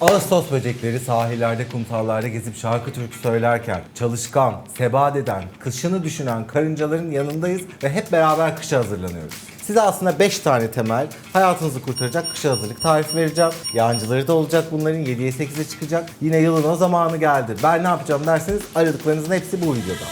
Ağustos böcekleri sahillerde, kumsallarda gezip şarkı türkü söylerken çalışkan, sebat eden, kışını düşünen karıncaların yanındayız ve hep beraber kışa hazırlanıyoruz. Size aslında 5 tane temel hayatınızı kurtaracak kışa hazırlık tarifi vereceğim. Yancıları da olacak bunların 7'ye 8'e çıkacak. Yine yılın o zamanı geldi. Ben ne yapacağım derseniz aradıklarınızın hepsi bu videoda.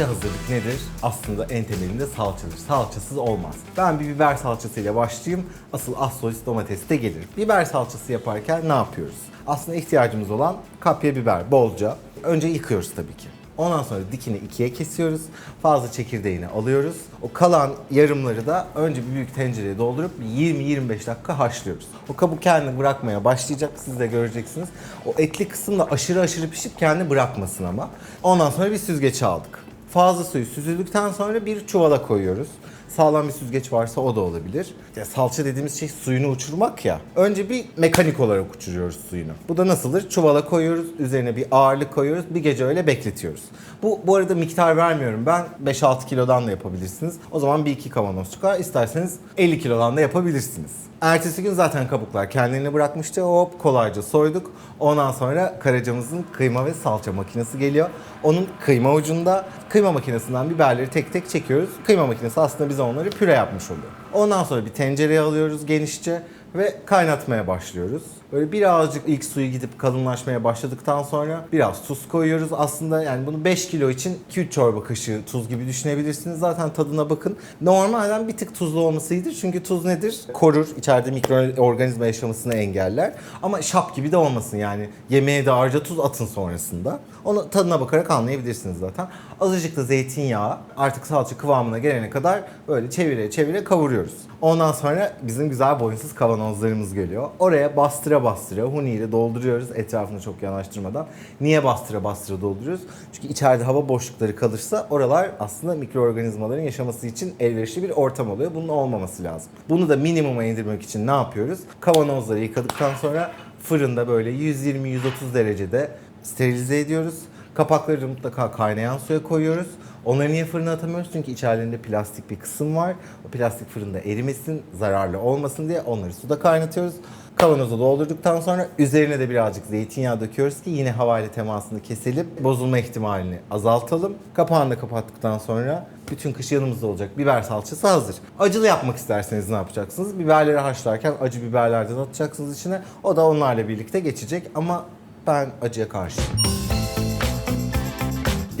Kışa hazırlık nedir? Aslında en temelinde salçadır. Salçasız olmaz. Ben bir biber salçasıyla başlayayım. Asıl az domates de gelir. Biber salçası yaparken ne yapıyoruz? Aslında ihtiyacımız olan kapya biber bolca. Önce yıkıyoruz tabii ki. Ondan sonra dikini ikiye kesiyoruz. Fazla çekirdeğini alıyoruz. O kalan yarımları da önce bir büyük tencereye doldurup 20-25 dakika haşlıyoruz. O kabuk kendini bırakmaya başlayacak. Siz de göreceksiniz. O etli kısım da aşırı aşırı pişip kendini bırakmasın ama. Ondan sonra bir süzgeçe aldık. Fazla suyu süzüldükten sonra bir çuvala koyuyoruz. Sağlam bir süzgeç varsa o da olabilir. Ya salça dediğimiz şey suyunu uçurmak ya. Önce bir mekanik olarak uçuruyoruz suyunu. Bu da nasıldır? Çuvala koyuyoruz, üzerine bir ağırlık koyuyoruz, bir gece öyle bekletiyoruz. Bu bu arada miktar vermiyorum ben. 5-6 kilodan da yapabilirsiniz. O zaman bir iki kavanoz çıkar. İsterseniz 50 kilodan da yapabilirsiniz. Ertesi gün zaten kabuklar kendini bırakmıştı. Hop kolayca soyduk. Ondan sonra karacamızın kıyma ve salça makinesi geliyor. Onun kıyma ucunda kıyma makinesinden biberleri tek tek çekiyoruz. Kıyma makinesi aslında bize onları püre yapmış oluyor. Ondan sonra bir tencereye alıyoruz genişçe ve kaynatmaya başlıyoruz. Böyle birazcık ilk suyu gidip kalınlaşmaya başladıktan sonra biraz tuz koyuyoruz. Aslında yani bunu 5 kilo için 2-3 çorba kaşığı tuz gibi düşünebilirsiniz. Zaten tadına bakın. Normalden bir tık tuzlu olması iyidir. Çünkü tuz nedir? Korur. içeride mikroorganizma yaşamasını engeller. Ama şap gibi de olmasın yani. Yemeğe de harca tuz atın sonrasında. Onu tadına bakarak anlayabilirsiniz zaten. Azıcık da zeytinyağı artık salça kıvamına gelene kadar böyle çevire çevire kavuruyoruz. Ondan sonra bizim güzel boyunsuz kavanozlarımız geliyor. Oraya bastıra bastıra huni ile dolduruyoruz etrafını çok yanaştırmadan. Niye bastıra bastıra dolduruyoruz? Çünkü içeride hava boşlukları kalırsa oralar aslında mikroorganizmaların yaşaması için elverişli bir ortam oluyor. Bunun olmaması lazım. Bunu da minimuma indirmek için ne yapıyoruz? Kavanozları yıkadıktan sonra fırında böyle 120-130 derecede sterilize ediyoruz. Kapakları mutlaka kaynayan suya koyuyoruz. Onları niye fırına atamıyoruz? Çünkü içerilerinde plastik bir kısım var. O plastik fırında erimesin, zararlı olmasın diye onları suda kaynatıyoruz. Kavanoza doldurduktan sonra üzerine de birazcık zeytinyağı döküyoruz ki yine havayla temasını keselim. Bozulma ihtimalini azaltalım. Kapağını da kapattıktan sonra bütün kış yanımızda olacak biber salçası hazır. Acılı yapmak isterseniz ne yapacaksınız? Biberleri haşlarken acı biberlerden atacaksınız içine. O da onlarla birlikte geçecek ama ben acıya karşıyım.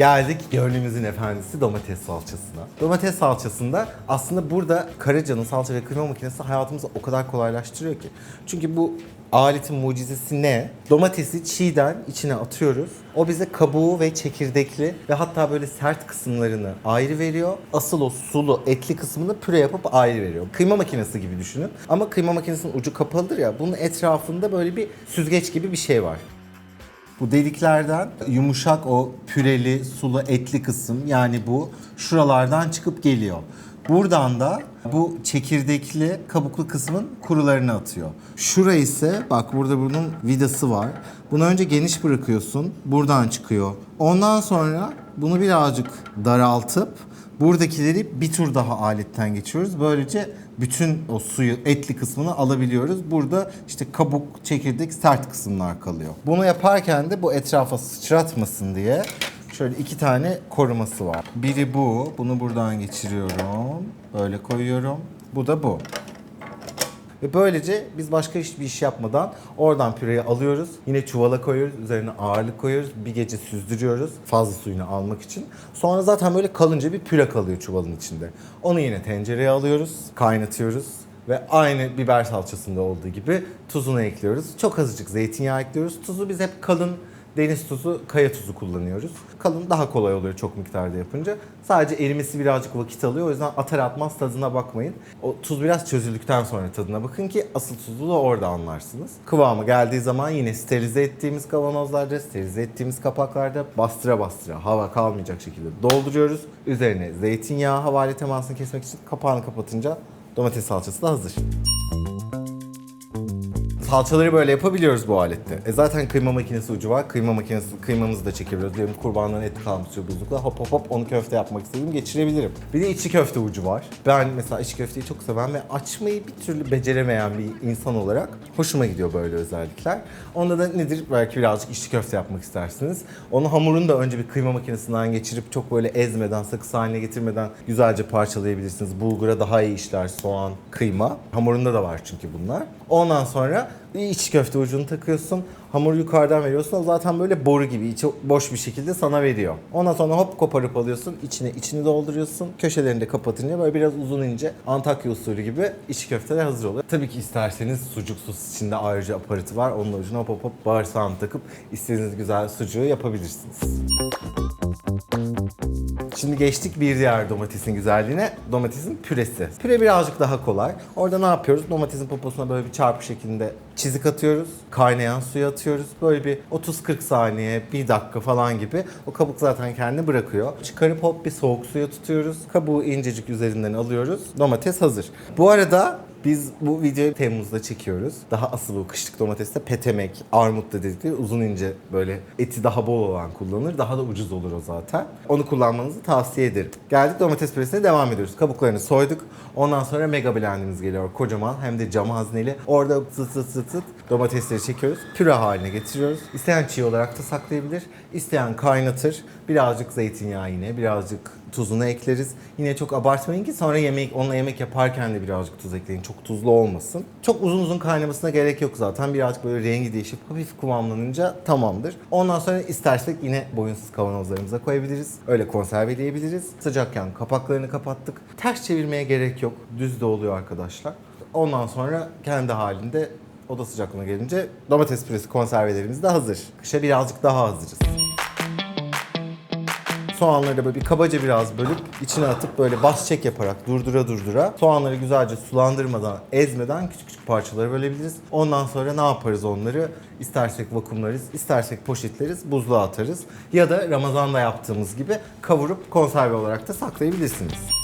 Geldik gönlümüzün efendisi domates salçasına. Domates salçasında aslında burada Karaca'nın salça ve kıyma makinesi hayatımızı o kadar kolaylaştırıyor ki. Çünkü bu aletin mucizesi ne? Domatesi çiğden içine atıyoruz. O bize kabuğu ve çekirdekli ve hatta böyle sert kısımlarını ayrı veriyor. Asıl o sulu etli kısmını püre yapıp ayrı veriyor. Kıyma makinesi gibi düşünün. Ama kıyma makinesinin ucu kapalıdır ya. Bunun etrafında böyle bir süzgeç gibi bir şey var. Bu deliklerden yumuşak o püreli, sulu, etli kısım yani bu şuralardan çıkıp geliyor. Buradan da bu çekirdekli, kabuklu kısmın kurularını atıyor. Şura ise bak burada bunun vidası var. Bunu önce geniş bırakıyorsun. Buradan çıkıyor. Ondan sonra bunu birazcık daraltıp buradakileri bir tur daha aletten geçiyoruz. Böylece bütün o suyu etli kısmını alabiliyoruz. Burada işte kabuk, çekirdek, sert kısımlar kalıyor. Bunu yaparken de bu etrafa sıçratmasın diye şöyle iki tane koruması var. Biri bu. Bunu buradan geçiriyorum. Böyle koyuyorum. Bu da bu. Ve böylece biz başka hiçbir iş yapmadan oradan püreyi alıyoruz. Yine çuvala koyuyoruz. Üzerine ağırlık koyuyoruz. Bir gece süzdürüyoruz fazla suyunu almak için. Sonra zaten böyle kalınca bir püre kalıyor çuvalın içinde. Onu yine tencereye alıyoruz. Kaynatıyoruz. Ve aynı biber salçasında olduğu gibi tuzunu ekliyoruz. Çok azıcık zeytinyağı ekliyoruz. Tuzu biz hep kalın deniz tuzu, kaya tuzu kullanıyoruz. Kalın daha kolay oluyor çok miktarda yapınca. Sadece erimesi birazcık vakit alıyor. O yüzden atar atmaz tadına bakmayın. O tuz biraz çözüldükten sonra tadına bakın ki asıl tuzu da orada anlarsınız. Kıvamı geldiği zaman yine sterilize ettiğimiz kavanozlarda, sterilize ettiğimiz kapaklarda bastıra bastıra hava kalmayacak şekilde dolduruyoruz. Üzerine zeytinyağı havale temasını kesmek için kapağını kapatınca domates salçası da hazır. Salçaları böyle yapabiliyoruz bu alette. E zaten kıyma makinesi ucu var. Kıyma makinesi, kıymamızı da çekebiliyoruz. Diyelim kurbanların eti kalmıştır buzlukta. Hop hop hop onu köfte yapmak istedim geçirebilirim. Bir de içi köfte ucu var. Ben mesela içi köfteyi çok seven ve açmayı bir türlü beceremeyen bir insan olarak hoşuma gidiyor böyle özellikler. Onda da nedir? Belki birazcık içli köfte yapmak istersiniz. Onu hamurunu da önce bir kıyma makinesinden geçirip çok böyle ezmeden, sakız haline getirmeden güzelce parçalayabilirsiniz. Bulgura daha iyi işler soğan, kıyma. Hamurunda da var çünkü bunlar. Ondan sonra iç köfte ucunu takıyorsun. Hamuru yukarıdan veriyorsun. O zaten böyle boru gibi içi boş bir şekilde sana veriyor. Ondan sonra hop koparıp alıyorsun. içine içini dolduruyorsun. Köşelerini de kapatınca böyle biraz uzun ince Antakya usulü gibi iç köfteler hazır oluyor. Tabii ki isterseniz sucuk sos içinde ayrıca aparatı var. Onun ucuna hop hop hop bağırsağını takıp istediğiniz güzel sucuğu yapabilirsiniz. Şimdi geçtik bir diğer domatesin güzelliğine. Domatesin püresi. Püre birazcık daha kolay. Orada ne yapıyoruz? Domatesin poposuna böyle bir çarpı şeklinde çizik atıyoruz. Kaynayan suya atıyoruz. Böyle bir 30-40 saniye, 1 dakika falan gibi. O kabuk zaten kendini bırakıyor. Çıkarıp hop bir soğuk suya tutuyoruz. Kabuğu incecik üzerinden alıyoruz. Domates hazır. Bu arada biz bu videoyu Temmuz'da çekiyoruz. Daha asıl bu kışlık domateste petemek, armut da dedikleri uzun ince böyle eti daha bol olan kullanılır. Daha da ucuz olur o zaten. Onu kullanmanızı tavsiye ederim. Geldik domates püresine devam ediyoruz. Kabuklarını soyduk. Ondan sonra mega blendimiz geliyor. Kocaman hem de cam hazneli. Orada sıt sıt sıt sıt domatesleri çekiyoruz. Püre haline getiriyoruz. İsteyen çiğ olarak da saklayabilir. İsteyen kaynatır. Birazcık zeytinyağı yine, birazcık tuzunu ekleriz. Yine çok abartmayın ki sonra yemek onunla yemek yaparken de birazcık tuz ekleyin. Çok tuzlu olmasın. Çok uzun uzun kaynamasına gerek yok zaten. Birazcık böyle rengi değişip hafif kıvamlanınca tamamdır. Ondan sonra istersek yine boyunsuz kavanozlarımıza koyabiliriz. Öyle konserveleyebiliriz. Sıcakken kapaklarını kapattık. Ters çevirmeye gerek yok. Düz de oluyor arkadaşlar. Ondan sonra kendi halinde oda sıcaklığına gelince domates püresi konservelerimiz de hazır. Kışa birazcık daha hazırız. Soğanları da böyle bir kabaca biraz bölüp içine atıp böyle bas çek yaparak durdura durdura soğanları güzelce sulandırmadan, ezmeden küçük küçük parçalara bölebiliriz. Ondan sonra ne yaparız onları? İstersek vakumlarız, istersek poşetleriz, buzluğa atarız. Ya da Ramazan'da yaptığımız gibi kavurup konserve olarak da saklayabilirsiniz.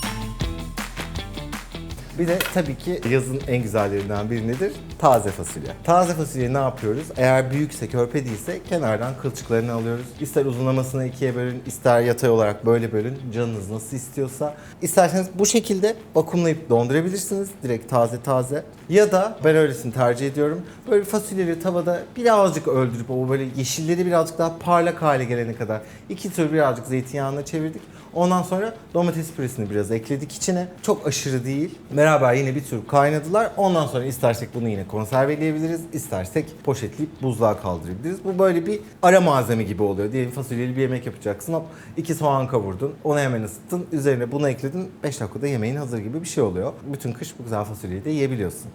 Bir de tabii ki yazın en güzellerinden biri nedir? Taze fasulye. Taze fasulye ne yapıyoruz? Eğer büyükse, körpe değilse kenardan kılçıklarını alıyoruz. İster uzunlamasına ikiye bölün, ister yatay olarak böyle bölün. Canınız nasıl istiyorsa. İsterseniz bu şekilde vakumlayıp dondurabilirsiniz. Direkt taze taze. Ya da ben öylesini tercih ediyorum. Böyle fasulyeleri tavada birazcık öldürüp o böyle yeşilleri birazcık daha parlak hale gelene kadar iki tür birazcık zeytinyağına çevirdik. Ondan sonra domates püresini biraz ekledik içine. Çok aşırı değil. Beraber yine bir tür kaynadılar. Ondan sonra istersek bunu yine konserveleyebiliriz. istersek poşetleyip buzluğa kaldırabiliriz. Bu böyle bir ara malzeme gibi oluyor. Diyelim fasulyeli bir yemek yapacaksın. Hop iki soğan kavurdun. Onu hemen ısıttın. Üzerine bunu ekledin. 5 dakikada yemeğin hazır gibi bir şey oluyor. Bütün kış bu güzel fasulyeyi de yiyebiliyorsun.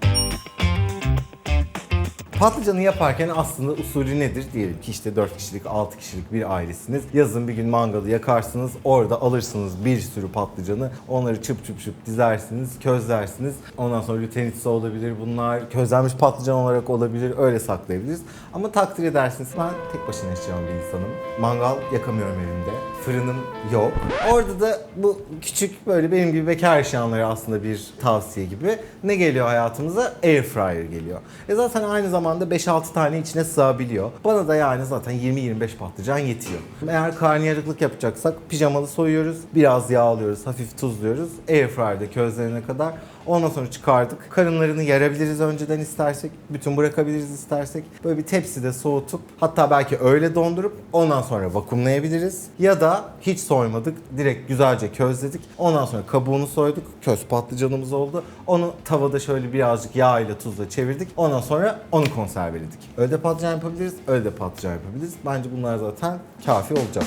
Patlıcanı yaparken aslında usulü nedir? Diyelim ki işte 4 kişilik, 6 kişilik bir ailesiniz. Yazın bir gün mangalı yakarsınız. Orada alırsınız bir sürü patlıcanı. Onları çıp çıp çıp dizersiniz, közlersiniz. Ondan sonra lütenitsa olabilir bunlar. Közlenmiş patlıcan olarak olabilir. Öyle saklayabiliriz. Ama takdir edersiniz ben tek başına yaşayan bir insanım. Mangal yakamıyorum evimde. Fırınım yok. Orada da bu küçük böyle benim gibi bekar yaşayanlara aslında bir tavsiye gibi. Ne geliyor hayatımıza? Air fryer geliyor. E zaten aynı zamanda 5-6 tane içine sığabiliyor. Bana da yani zaten 20-25 patlıcan yetiyor. Eğer karnıyarıklık yapacaksak pijamalı soyuyoruz. Biraz yağlıyoruz, hafif tuzluyoruz. Air fryer'de közlenene kadar. Ondan sonra çıkardık. Karınlarını yarabiliriz önceden istersek. Bütün bırakabiliriz istersek. Böyle bir tepside soğutup hatta belki öyle dondurup ondan sonra vakumlayabiliriz. Ya da hiç soymadık. Direkt güzelce közledik. Ondan sonra kabuğunu soyduk. Köz patlıcanımız oldu. Onu tavada şöyle birazcık yağ ile tuzla çevirdik. Ondan sonra onu konserveledik. Öyle de patlıcan yapabiliriz. Öyle de patlıcan yapabiliriz. Bence bunlar zaten kafi olacak.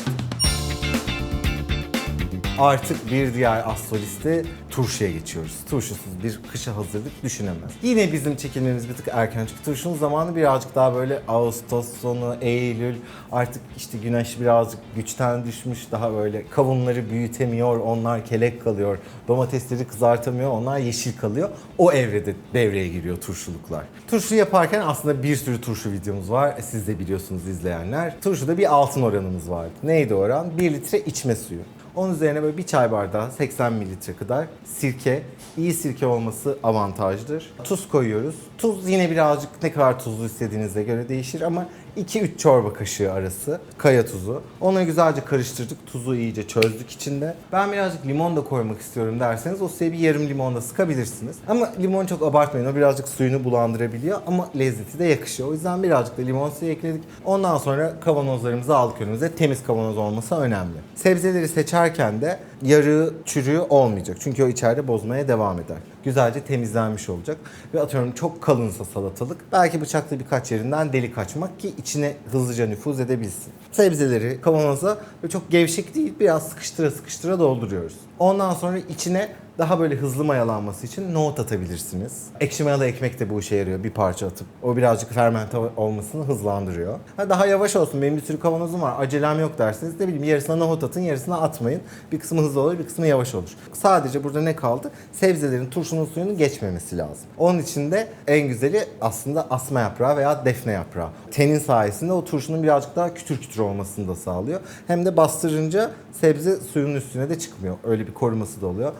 Artık bir diğer astrolisti turşuya geçiyoruz. Turşusuz bir kışa hazırlık düşünemez. Yine bizim çekilmemiz bir tık erken çünkü turşunun zamanı birazcık daha böyle Ağustos sonu, Eylül. Artık işte güneş birazcık güçten düşmüş. Daha böyle kavunları büyütemiyor, onlar kelek kalıyor. Domatesleri kızartamıyor, onlar yeşil kalıyor. O evrede devreye giriyor turşuluklar. Turşu yaparken aslında bir sürü turşu videomuz var. Siz de biliyorsunuz izleyenler. Turşuda bir altın oranımız vardı. Neydi oran? 1 litre içme suyu. Onun üzerine böyle bir çay bardağı 80 mililitre kadar sirke. İyi sirke olması avantajdır. Tuz koyuyoruz. Tuz yine birazcık ne kadar tuzlu istediğinize göre değişir ama 2-3 çorba kaşığı arası kaya tuzu. Onu güzelce karıştırdık. Tuzu iyice çözdük içinde. Ben birazcık limon da koymak istiyorum derseniz o suya bir yarım limon da sıkabilirsiniz. Ama limon çok abartmayın. O birazcık suyunu bulandırabiliyor ama lezzeti de yakışıyor. O yüzden birazcık da limon suyu ekledik. Ondan sonra kavanozlarımızı aldık önümüze. Temiz kavanoz olması önemli. Sebzeleri seçerken de yarığı, çürüğü olmayacak. Çünkü o içeride bozmaya devam eder. Güzelce temizlenmiş olacak. Ve atıyorum çok kalınsa salatalık belki bıçakla birkaç yerinden delik açmak ki içine hızlıca nüfuz edebilsin. Sebzeleri kavanoza ve çok gevşek değil biraz sıkıştıra sıkıştıra dolduruyoruz. Ondan sonra içine daha böyle hızlı mayalanması için nohut atabilirsiniz. Ekşi mayalı ekmek de bu işe yarıyor bir parça atıp. O birazcık fermente olmasını hızlandırıyor. Ha, daha yavaş olsun benim bir sürü kavanozum var acelem yok derseniz ne bileyim yarısına nohut atın yarısına atmayın. Bir kısmı hızlı olur bir kısmı yavaş olur. Sadece burada ne kaldı? Sebzelerin turşunun suyunun geçmemesi lazım. Onun için de en güzeli aslında asma yaprağı veya defne yaprağı. Tenin sayesinde o turşunun birazcık daha kütür kütür olmasını da sağlıyor. Hem de bastırınca sebze suyun üstüne de çıkmıyor. Öyle bir koruması da oluyor.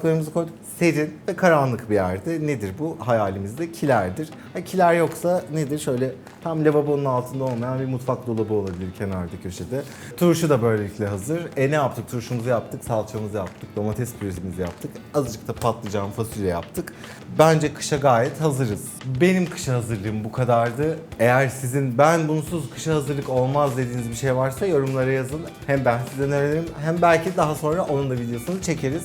Yapraklarımızı koyduk. Serin ve karanlık bir yerde. Nedir bu? Hayalimizde kilerdir. Ha, kiler yoksa nedir? Şöyle tam lavabonun altında olmayan bir mutfak dolabı olabilir kenarda köşede. Turşu da böylelikle hazır. E ne yaptık? Turşumuzu yaptık, salçamızı yaptık, domates püremizi yaptık. Azıcık da patlıcan, fasulye yaptık. Bence kışa gayet hazırız. Benim kışa hazırlığım bu kadardı. Eğer sizin ben bunsuz kışa hazırlık olmaz dediğiniz bir şey varsa yorumlara yazın. Hem ben sizden öğrenirim hem belki daha sonra onun da videosunu çekeriz.